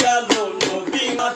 গেল নদী না